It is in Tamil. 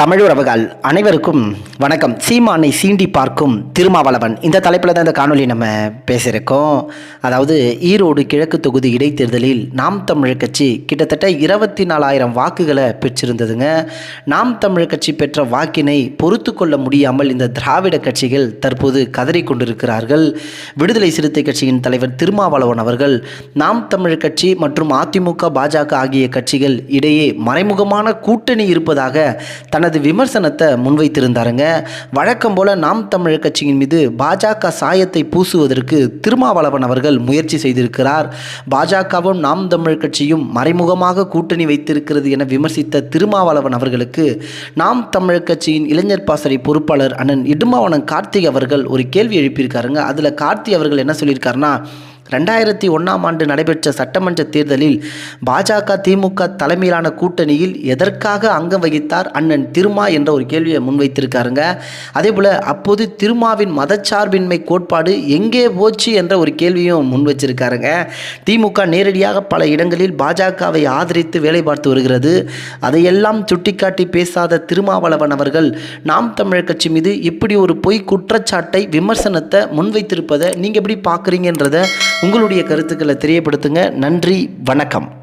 தமிழ் உறவுகள் அனைவருக்கும் வணக்கம். சீமானை சீண்டி பார்க்கும் திருமாவளவன். இந்த தலைப்பில் தான் இந்த காணொலி நம்ம பேசியிருக்கோம். அதாவது ஈரோடு கிழக்கு தொகுதி இடைத்தேர்தலில் நாம் தமிழர் கட்சி கிட்டத்தட்ட இருபத்தி நாலாயிரம் வாக்குகளை பெற்றிருந்ததுங்க. நாம் தமிழர் கட்சி பெற்ற வாக்கினை பொறுத்து கொள்ள முடியாமல் இந்த திராவிட கட்சிகள் தற்போது கதறி கொண்டிருக்கிறார்கள். விடுதலை சிறுத்தை கட்சியின் தலைவர் திருமாவளவன் அவர்கள் நாம் தமிழர் கட்சி மற்றும் அதிமுக பாஜக ஆகிய கட்சிகள் இடையே மறைமுகமான கூட்டணி இருப்பதாக தனது விமர்சனத்தை முன்வைத்திருந்தாருங்க. வழக்கம் போல நாம் தமிழர் கட்சியின் மீது பாஜக சாயத்தை பூசுவதற்கு திருமாவளவன் அவர்கள் முயற்சி செய்திருக்கிறார். பாஜகவும் நாம் தமிழர் கட்சியும் மறைமுகமாக கூட்டணி வைத்திருக்கிறது என விமர்சித்த திருமாவளவன் அவர்களுக்கு நாம் தமிழர் கட்சியின் இளைஞர் பாசறை பொறுப்பாளர் அண்ணன் இடுமாவனம் கார்த்திக் அவர்கள் ஒரு கேள்வி எழுப்பியிருக்காருங்க. அதில் கார்த்தி அவர்கள் என்ன சொல்லியிருக்காருன்னா ரெண்டாயிரத்தி ஒன்றாம் ஆண்டு நடைபெற்ற சட்டமன்ற தேர்தலில் பாஜக திமுக தலைமையிலான கூட்டணியில் எதற்காக அங்கம் வகித்தார் அண்ணன் திருமா என்ற ஒரு கேள்வியை முன்வைத்திருக்காருங்க. அதே போல் அப்போது திருமாவின் மதச்சார்பின்மை கோட்பாடு எங்கே போச்சு என்ற ஒரு கேள்வியும் முன் வச்சிருக்காருங்க திமுக நேரடியாக பல இடங்களில் பாஜகவை ஆதரித்து வேலை பார்த்து வருகிறது. அதையெல்லாம் சுட்டிக்காட்டி பேசாத திருமாவளவன் அவர்கள் நாம் தமிழர் கட்சி மீது இப்படி ஒரு பொய் குற்றச்சாட்டை விமர்சனத்தை முன்வைத்திருப்பதை நீங்கள் எப்படி பார்க்குறீங்கன்றத உங்களுடைய கருத்துக்களை தெரியப்படுத்துங்க. நன்றி வணக்கம்.